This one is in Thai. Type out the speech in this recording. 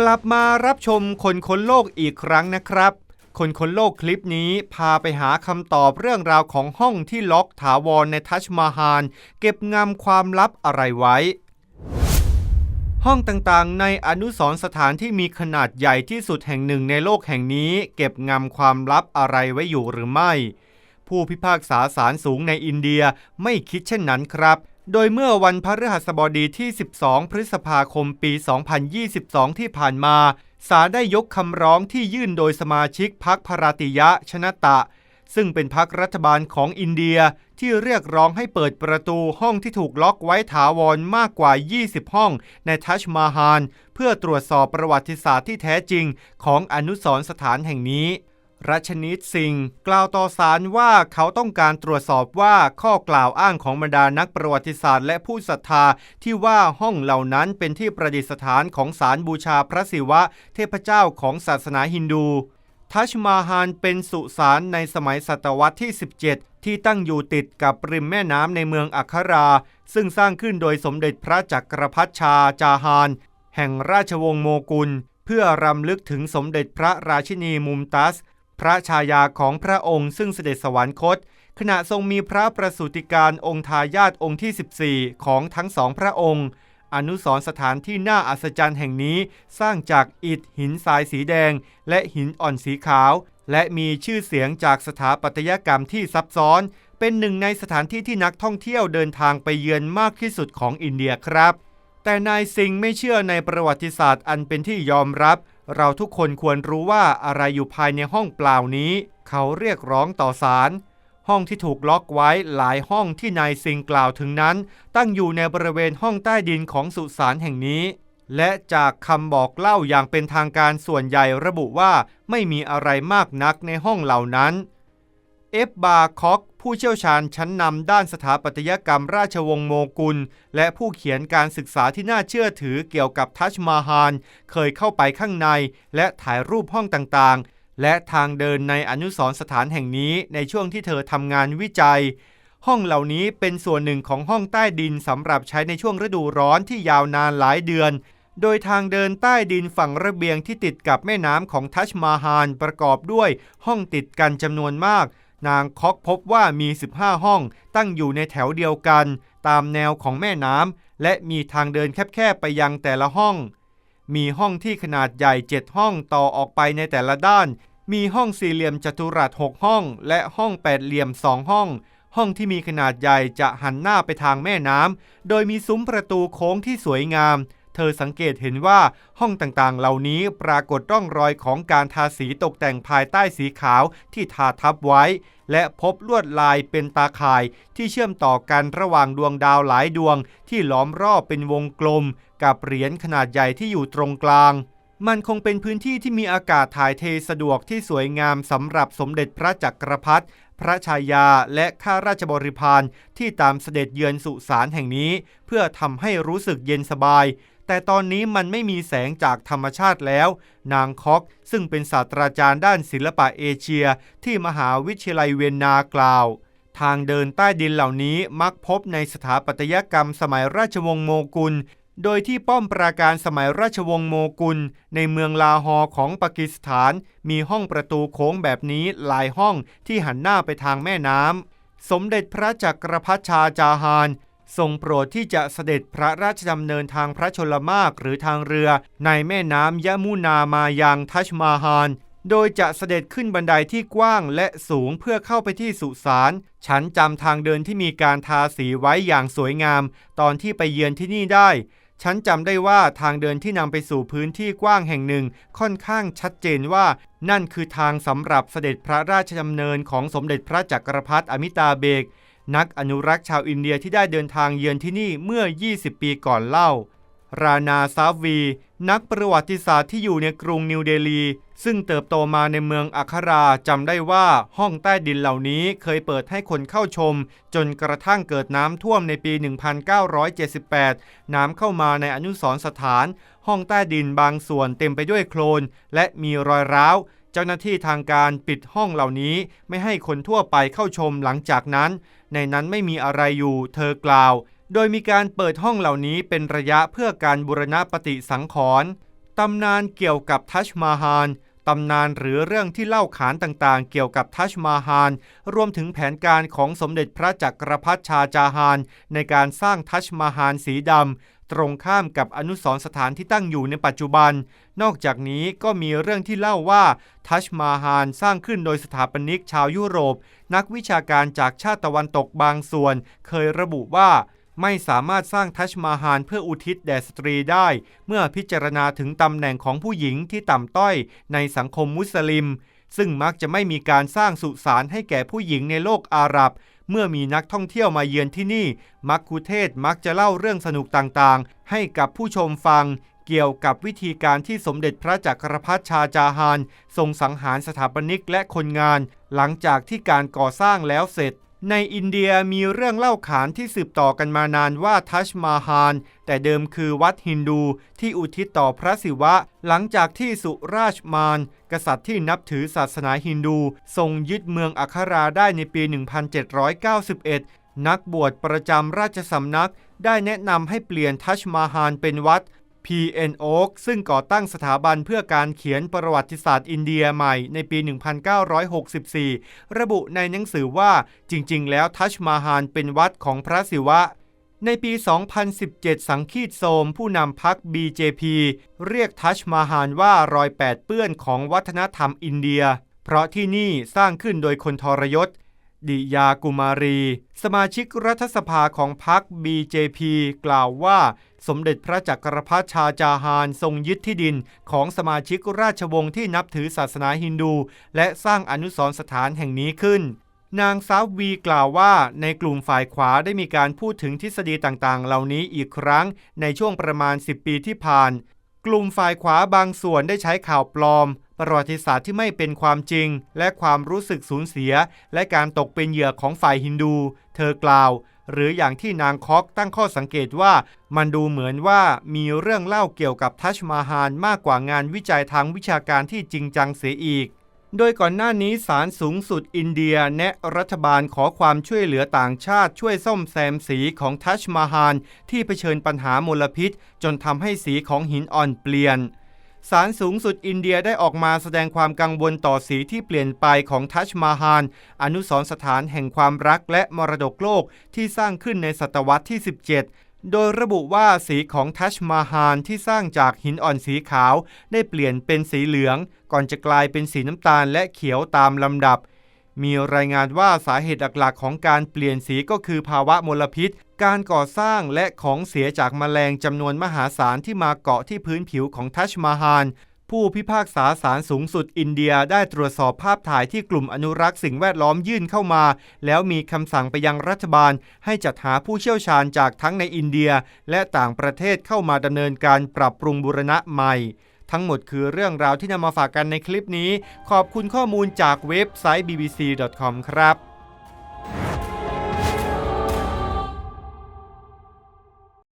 กลับมารับชมคนค้นโลกอีกครั้งนะครับ คนค้นโลกคลิปนี้พาไปหาคำตอบเรื่องราวของห้องที่ล็อกถาวรในทัชมาฮาลเก็บงำความลับอะไรไว้ ห้องต่างๆ ในอนุสรณ์สถานที่มีขนาดใหญ่ที่สุดแห่งหนึ่งในโลกแห่งนี้ เก็บงำความลับอะไรไว้อยู่หรือไม่ ผู้พิพากษาศาลสูงในอินเดียไม่คิดเช่นนั้นครับ โดยเมื่อวันพฤหัสบดีที่ 12 พฤษภาคมปี 2022 ที่ผ่านมา ศาลได้ยกคำร้องที่ยื่นโดยสมาชิกพักพราติยะชนะตะ ซึ่งเป็นพักรัฐบาลของอินเดียที่เรียกร้องให้เปิดประตูห้องที่ถูกล็อกไว้ถาวรมากกว่า 20 ห้องในทัชมาฮาลเพื่อตรวจสอบประวัติศาสตร์ที่แท้จริงของอนุสรสถานแห่งนี้ รัชนิตสิงห์กล่าวต่อศาลว่าเขาต้องการตรวจสอบว่าข้อกล่าวอ้างของบรรดานักประวัติศาสตร์ และผู้ศรัทธาที่ว่าห้องเหล่านั้นเป็นที่ประดิษฐานของศาลบูชาพระศิวะ เทพเจ้าของศาสนาฮินดู ทัชมาฮาลเป็นสุสานในสมัยศตวรรษที่ 17 ที่ตั้งอยู่ติดกับริมแม่น้ำในเมืองอัครา ซึ่งสร้างขึ้นโดยสมเด็จพระจักรพรรดิชาจาฮาน แห่งราชวงศ์โมกุล เพื่อรำลึกถึงสมเด็จพระราชินีมุมตัส พระชายาของพระองค์ซึ่งเสด็จสวรรคต ขณะทรงมีพระประสูติการองค์ทายาทองค์ที่ 14 ของทั้งสองพระองค์ อนุสรณ์สถานที่น่าอัศจรรย์แห่งนี้สร้างจากอิฐหินทรายสีแดง และหินอ่อนสีขาว และมีชื่อเสียงจากสถาปัตยกรรมที่ซับซ้อน เป็นหนึ่งในสถานที่ที่นักท่องเที่ยวเดินทางไปเยือนมากที่สุดของอินเดียครับ แต่นายซิงไม่เชื่อในประวัติศาสตร์อันเป็นที่ยอมรับ เราทุกคนควรรู้ว่าอะไรอยู่ภายในห้องเปล่านี้ เขาเรียกร้องต่อศาลห้องที่ถูกล็อกไว้หลายห้องที่นายซิงกล่าวถึงนั้น ตั้งอยู่ในบริเวณห้องใต้ดินของสุสานแห่งนี้ และจากคำบอกเล่าอย่างเป็นทางการส่วนใหญ่ระบุว่าไม่มีอะไรมากนักในห้องเหล่านั้น เอฟบาร์คอก ผู้เชี่ยวชาญชั้นนำด้านสถาปัตยกรรมราชวงศ์โมกุล และผู้เขียนการศึกษาที่น่าเชื่อถือเกี่ยวกับทัชมาฮาลเคยเข้าไปข้างใน และถ่ายรูปห้องต่างๆ และทางเดินในอนุสรสถานแห่งนี้ในช่วงที่เธอทำงานวิจัย ห้องเหล่านี้เป็นส่วนหนึ่งของห้องใต้ดินสำหรับใช้ในช่วงฤดูร้อนที่ยาวนานหลายเดือนโดยทางเดินใต้ดินฝั่งระเบียงที่ติดกับแม่น้ำของทัชมาฮาลประกอบด้วยห้องติดกันจำนวนมาก นางคอกพบว่ามี 15 ห้องตั้งอยู่ในแถวเดียวกัน ตามแนวของแม่น้ำและมีทางเดินแคบๆไปยังแต่ละห้อง มีห้องที่ขนาดใหญ่ 7 ห้องต่อออกไปในแต่ละด้าน มีห้องสี่เหลี่ยมจัตุรัส 6 ห้อง และห้องแปดเหลี่ยม 2 ห้อง ห้องที่มีขนาดใหญ่จะหันหน้าไปทางแม่น้ำโดยมีซุ้มประตูโค้งที่สวยงาม เธอสังเกตเห็นว่าห้องต่างๆ เหล่านี้ปรากฏร่องรอยของการทาสีตกแต่งภายใต้สีขาวที่ทาทับไว้ และพบลวดลายเป็นตาข่ายที่เชื่อมต่อกันระหว่างดวงดาวหลายดวงที่ล้อมรอบเป็นวงกลม กับเหรียญขนาดใหญ่ที่อยู่ตรงกลางมันคงเป็นพื้นที่ที่มีอากาศถ่ายเทสะดวกที่สวยงามสำหรับสมเด็จพระจักรพรรดิพระชายาและข้าราชบริพารที่ตามเสด็จเยือนสุสานแห่งนี้ เพื่อทำให้รู้สึกเย็นสบาย แต่ตอนนี้มันไม่มีแสงจากธรรมชาติแล้ว นางคอกซึ่งเป็นศาสตราจารย์ด้านศิลปะเอเชีย ที่มหาวิทยาลัยเวียนนากล่าว ทางเดินใต้ดินเหล่านี้มักพบในสถาปัตยกรรมสมัยราชวงศ์โมกุล โดยที่ป้อมปราการสมัยราชวงศ์โมกุล ในเมืองลาฮอร์ของปากีสถาน มีห้องประตูโค้งแบบนี้หลายห้องที่หันหน้าไปทางแม่น้ำสมเด็จพระจักรพรรดิชาจาฮาน ทรงโปรดที่จะเสด็จพระราชดำเนินทางพระชนมากหรือทางเรือ ในแม่น้ำยะมุนามายังทัชมาฮานโดยจะเสด็จขึ้นบันไดที่กว้างและสูงเพื่อเข้าไปที่สุสานฉันจำทางเดินที่มีการทาสีไว้อย่างสวยงาม ตอนที่ไปเยือนที่นี่ได้ ฉันจำได้ว่าทางเดินที่นำไปสู่พื้นที่กว้างแห่งหนึ่ง ค่อนข้างชัดเจนว่า นั่นคือทางสำหรับเสด็จพระราชดำเนินของสมเด็จพระจักรพรรดิอมิตาเบก นักอนุรักษ์ชาวอินเดียที่ได้เดินทางเยือนที่นี่เมื่อ 20 ปีก่อนเล่า รานาซาวี นักประวัติศาสตร์ที่อยู่ในกรุงนิวเดลี ซึ่งเติบโตมาในเมืองอัคราจำได้ว่าห้องใต้ดินเหล่านี้เคยเปิดให้คนเข้าชม จนกระทั่งเกิดน้ำท่วมในปี 1978 น้ำเข้ามาในอนุสรสถาน ห้องใต้ดินบางส่วนเต็มไปด้วยโคลน และมีรอยร้าว เจ้าหน้าที่ทางการปิดห้องเหล่านี้ไม่ให้คนทั่วไปเข้าชมหลังจากนั้น ในนั้นไม่มีอะไรอยู่ เธอกล่าว โดยมีการเปิดห้องเหล่านี้เป็นระยะเพื่อการบูรณะปฏิสังขรณ์ตำนานเกี่ยวกับทัชมาฮาลตำนานหรือเรื่องที่เล่าขานต่างๆ เกี่ยวกับทัชมาฮาลรวมถึงแผนการของสมเด็จพระจักรพรรดิชาจาฮานในการสร้างทัชมาฮาลสีดำ ตรงข้ามกับอนุสรสถานที่ตั้งอยู่ในปัจจุบัน นอกจากนี้ก็มีเรื่องที่เล่าว่าทัชมาฮาลสร้างขึ้นโดยสถาปนิกชาวยุโรป นักวิชาการจากชาติตะวันตกบางส่วน เคยระบุว่าไม่สามารถสร้างทัชมาฮาลเพื่ออุทิศแด่สตรีได้ เมื่อพิจารณาถึงตำแหน่งของผู้หญิงที่ต่ำต้อยในสังคมมุสลิม ซึ่งมักจะไม่มีการสร้างสุสานให้แก่ผู้หญิงในโลกอาหรับ เมื่อมีนักท่องเที่ยวมาเยือนที่นี่ มักคุเทศมักจะเล่าเรื่องสนุกต่างๆ ให้กับผู้ชมฟัง เกี่ยวกับวิธีการที่สมเด็จพระจักรพรรดิชาจาฮานทรงสังหารสถาปนิกและคนงาน หลังจากที่การก่อสร้างแล้วเสร็จ ในอินเดียมีเรื่องเล่าขานที่สืบต่อกันมานานว่าทัชมาฮาลแต่เดิมคือวัดฮินดูที่อุทิศต่อพระศิวะ หลังจากที่สุราชมาน กษัตริย์ที่นับถือศาสนาฮินดูทรงยึดเมืองอัคราได้ในปี 1791 นักบวชประจำราชสำนักได้แนะนำให้เปลี่ยนทัชมาฮาลเป็นวัด P.N. Oak ซึ่งก่อตั้งสถาบันเพื่อการเขียนประวัติศาสตร์อินเดียใหม่ในปี 1964 ระบุในหนังสือว่าจริง ๆ แล้วทัชมาฮาลเป็นวัดของพระศิวะในปี 2017 สังคีตโซมผู้นำพรรค BJP เรียกทัชมาฮาลว่ารอยแปดเปื้อนของวัฒนธรรมอินเดีย เพราะที่นี่สร้างขึ้นโดยคนทรยศ ดิยากุมารี สมาชิกรัฐสภาของพรรค BJP กล่าวว่าสมเด็จพระจักรพรรดิชาจาฮานทรงยึดที่ดินของสมาชิกราชวงศ์ที่นับถือศาสนาฮินดู และสร้างอนุสรณ์สถานแห่งนี้ขึ้น นางสาววีกล่าวว่าในกลุ่มฝ่ายขวาได้มีการพูดถึงทฤษฎีต่างๆ เหล่านี้อีกครั้งในช่วงประมาณ 10 ปีที่ผ่าน กลุ่มฝ่ายขวาบางส่วนได้ใช้ข่าวปลอม ประวัติศาสตร์ที่ไม่เป็นความจริง และความรู้สึกสูญเสีย และการตกเป็นเหยื่อของฝ่ายฮินดู เธอกล่าว หรืออย่างที่นางคอกตั้งข้อสังเกตว่า มันดูเหมือนว่ามีเรื่องเล่าเกี่ยวกับทัชมาฮาลมากกว่างานวิจัยทางวิชาการที่จริงจังเสียอีกโดยก่อนหน้านี้ศาลสูงสุดอินเดียแนะรัฐบาลขอความช่วยเหลือต่างชาติช่วยซ่อมแซมสีของทัชมาฮาลที่เผชิญปัญหามลพิษ จนทำให้สีของหินอ่อนเปลี่ยน ศาลสูงสุดอินเดียได้ออกมาแสดงความกังวลต่อสีที่เปลี่ยนไปของทัชมาฮาลอนุสรสถานแห่งความรักและมรดกโลกที่สร้างขึ้นในศตวรรษที่ 17 โดยระบุว่าสีของทัชมาฮาลที่สร้างจากหินอ่อนสีขาว ได้เปลี่ยนเป็นสีเหลือง ก่อนจะกลายเป็นสีน้ำตาลและเขียวตามลำดับ มีรายงานว่าสาเหตุหลักๆ ของการเปลี่ยนสีก็คือภาวะมลพิษ การก่อสร้างและของเสียจากแมลงจำนวนมหาศาลที่มาเกาะที่พื้นผิวของทัชมาฮาลผู้พิพากษาศาลสูงสุดอินเดียได้ตรวจสอบภาพถ่ายที่กลุ่มอนุรักษ์สิ่งแวดล้อมยื่นเข้ามา แล้วมีคำสั่งไปยังรัฐบาล ให้จัดหาผู้เชี่ยวชาญจากทั้งในอินเดีย และต่างประเทศเข้ามาดำเนินการปรับปรุงบูรณะใหม่ ทั้งหมดคือเรื่องราวที่นำมาฝากกันในคลิปนี้ ขอบคุณข้อมูลจากเว็บไซต์ bbc.com ครับ